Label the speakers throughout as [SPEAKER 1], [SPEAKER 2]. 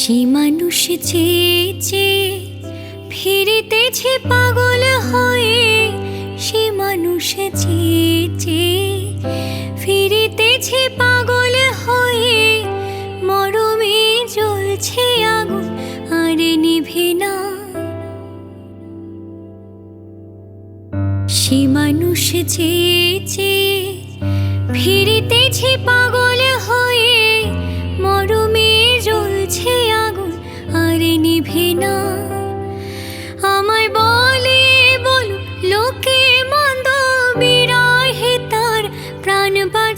[SPEAKER 1] সে মানুষ চেয়ে ফিরিতেছে পাগল হয়ে, সে মানুষ চেয়ে ফিরিতেছে পাগল হয়ে, মরমে জ্বলছে আগুন, আর নিভে না। সে মানুষ চেয়ে ফিরিতেছে পাগল হয়ে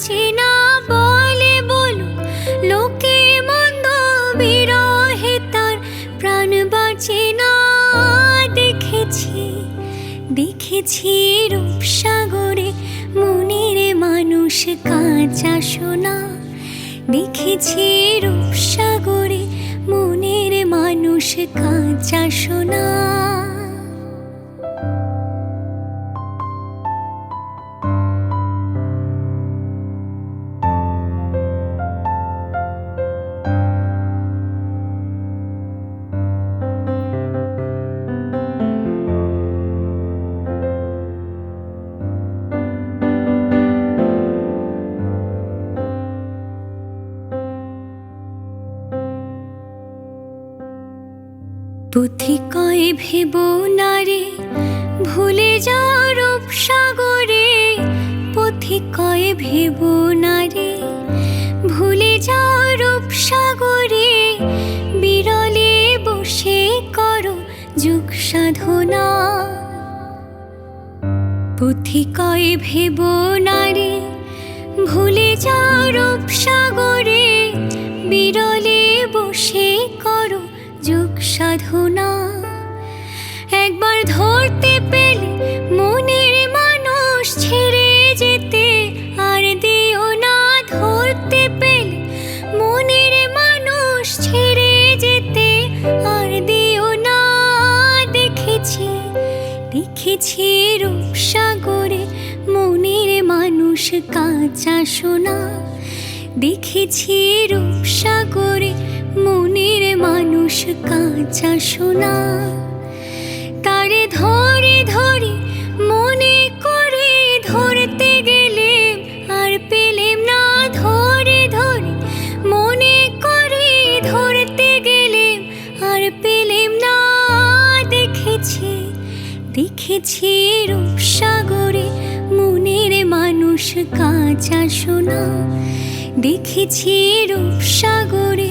[SPEAKER 1] প্রাণ না, বলে বল লোকে মন্দ বিরহে তার প্রাণ বাঁচে না। দেখেছি দেখেছি রূপসাগরে মনের মানুষ কাঁচা সোনা। দেখেছি রূপসাগরে মনের মানুষ কাঁচা সোনা। পুথিকয় ভেব নারে, ভুলে যাও রূপসাগরে পুথিকয় ভেব নারে। ভুলে যাও রূপসাগরে বিরলে বসে করো যুগ সাধনা। পুথি কয় ভেব নারে, ভুলে যাও রূপসাগরে বিরলে বসে করো যুগ সাধনা। একবার ধরতে পেলে মনের মানুষ ছেড়ে যেতে, আর দিও না ধরতে পেলে মনের মানুষ ছেড়ে যেতে, আর দিও না। দেখেছি দেখেছি রূপসাগরে মনের মানুষ কাঁচা সোনা। দেখেছি রূপসাগরে মনের মানুষ কাঁচা সোনা। তারে ধরে ধরে মনে করে ধরতে গেলে আর পেলেম না। ধরে ধরে মনে করে ধরতে গেলে আর পেলেম না। দেখেছি দেখেছি রূপ সাগরে মনের মানুষ কাঁচা সোনা। দেখেছি রূপসাগরে